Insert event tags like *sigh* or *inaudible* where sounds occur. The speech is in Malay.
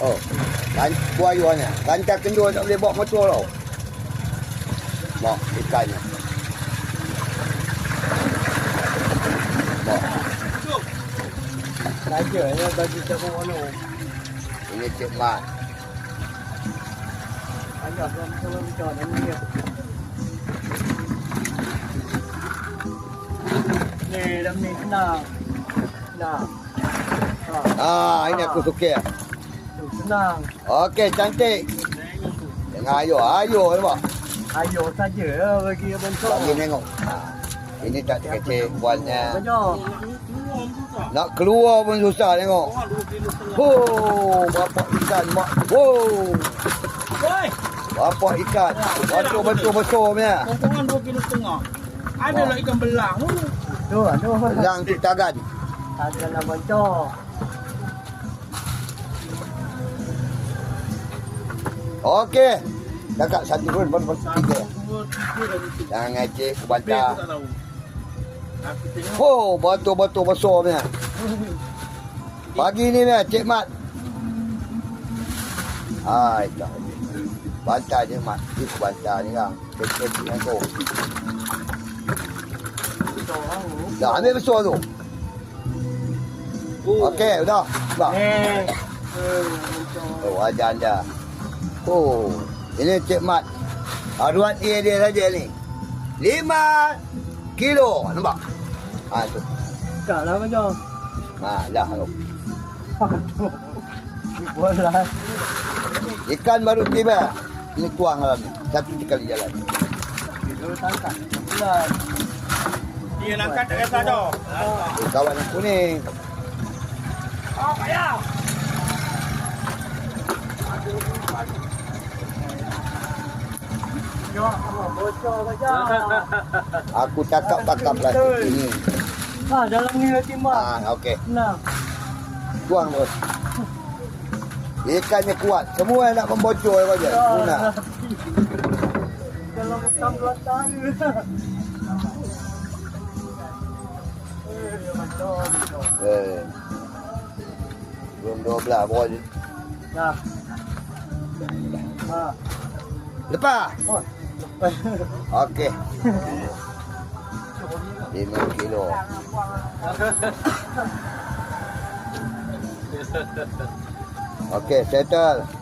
Oh. Kan buah ayuannya. Rantai kendua tak boleh bawa motor tau. Bawa ikannya. Bawa. Saja ya bagi tak mana. Ini Cik Mat. Ada dalam dalam jalan ni. Ni dalam ni senang. Senang. Ha, Ah, ini aku suka. tu senang. Okey, cantik. Jangan ayuh. Ayuh nampak. Ayo saja ya bagi abang kau. Bagi tengok. Ha. Ini tak kecil buatnya. Nak keluar pun susah tengok. Oh, bapak ikan mak. Oh, Woi, bapak ikan. Betul-betul besar punya. potongan dua kilo setengah. Ada lah ikan belang. Tu, tu. Belang tu tagan. Ada lah bocor. Okey. Cakap satu pun pun pun tiga. Jangan ngecek Lebih bantah. Oh, betul-betul besar punya. Pagi ni ni Cik Mat. Hai, tak. Bantai je Mat. Itu bantai ni kan. Kecil dengan tu. Dah ambil besar tu. Oh. Okey, dah. Dah. Eh. Oh, ajar anda. Oh, ini Cik Mat. Haruan dia dia saja ni. Lima kilo. Nampak? Ha, tu. Tak lah bocor. Ha, dah tu. Bola. *laughs* Ikan baru tiba. Ini tuang dalam ni. Satu kali jalan. Dia tangkap. Dia langkat tak kata dah. Eh, kawan yang kuning. Oh, payah. Ya. Aku cakap-cakap plastik ini. Ha, dalam ni lagi mak. Ha, okey. Nah. Tuang terus. Ikannya kuat. Semua yang nak membocor apa je. Guna. Dalam tumbler tadi. *laughs* Eh. Eh. Belum 12 bol. Nah. Ha. Lepas. Oh. Okey. 5 kilo. Okey, settle.